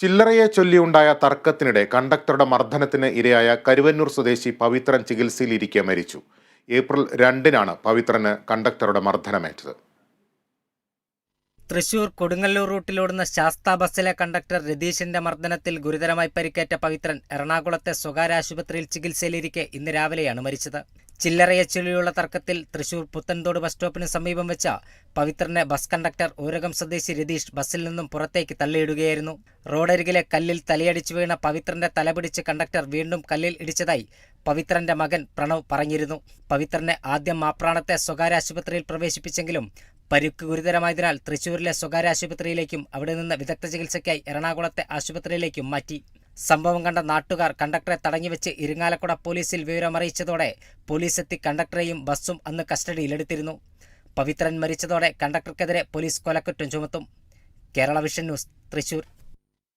ചില്ലറയെ ചൊല്ലിയുണ്ടായ തർക്കത്തിനിടെ കണ്ടക്ടറുടെ മർദ്ദനത്തിന് ഇരയായ കരുവന്നൂർ സ്വദേശി പവിത്രൻ ചികിത്സയിലിരിക്കെ മരിച്ചു. ഏപ്രിൽ രണ്ടിനാണ് പവിത്രന് കണ്ടക്ടറുടെ മർദ്ദനമേറ്റത്. തൃശൂർ കൊടുങ്ങല്ലൂർ റൂട്ടിലോടുന്ന ശാസ്ത ബസ്സിലെ കണ്ടക്ടർ രതീഷിന്റെ മർദ്ദനത്തിൽ ഗുരുതരമായി പരിക്കേറ്റ പവിത്രൻ എറണാകുളത്തെ സ്വകാര്യ ആശുപത്രിയിൽ ചികിത്സയിലിരിക്കെ ഇന്ന് രാവിലെയാണ് മരിച്ചത്. ചില്ലറയെ ചൊല്ലിയുള്ള തർക്കത്തിൽ തൃശൂർ പുത്തൻതോട് ബസ് സ്റ്റോപ്പിന് സമീപം വെച്ച പവിത്രനെ ബസ് കണ്ടക്ടർ ഊരകം സ്വദേശി രതീഷ് ബസ്സിൽ നിന്നും പുറത്തേക്ക് തള്ളിയിടുകയായിരുന്നു. റോഡരികിലെ കല്ലിൽ തലയടിച്ചു വീണ പവിത്രന്റെ തലപിടിച്ച് കണ്ടക്ടർ വീണ്ടും കല്ലിൽ ഇടിച്ചതായി പവിത്രന്റെ മകൻ പ്രണവ് പറഞ്ഞിരുന്നു. പവിത്രനെ ആദ്യം മാപ്രാണത്തെ സ്വകാര്യ ആശുപത്രിയിൽ പ്രവേശിപ്പിച്ചെങ്കിലും പരുക്ക് ഗുരുതരമായതിനാൽ തൃശൂരിലെ സ്വകാര്യ ആശുപത്രിയിലേക്കും അവിടെ നിന്ന് വിദഗ്ധ ചികിത്സയ്ക്കായി എറണാകുളത്തെ ആശുപത്രിയിലേക്കും മാറ്റി. സംഭവം കണ്ട നാട്ടുകാർ കണ്ടക്ടറെ തടഞ്ഞുവെച്ച് ഇരിങ്ങാലക്കുട പോലീസിൽ വിവരമറിയിച്ചതോടെ പോലീസ് എത്തി കണ്ടക്ടറെയും ബസ്സും അന്ന് കസ്റ്റഡിയിലെടുത്തിരുന്നു. പവിത്രൻ മരിച്ചതോടെ കണ്ടക്ടർക്കെതിരെ പോലീസ് കൊലക്കുറ്റം ചുമത്തും. Kerala vision news Thrissur.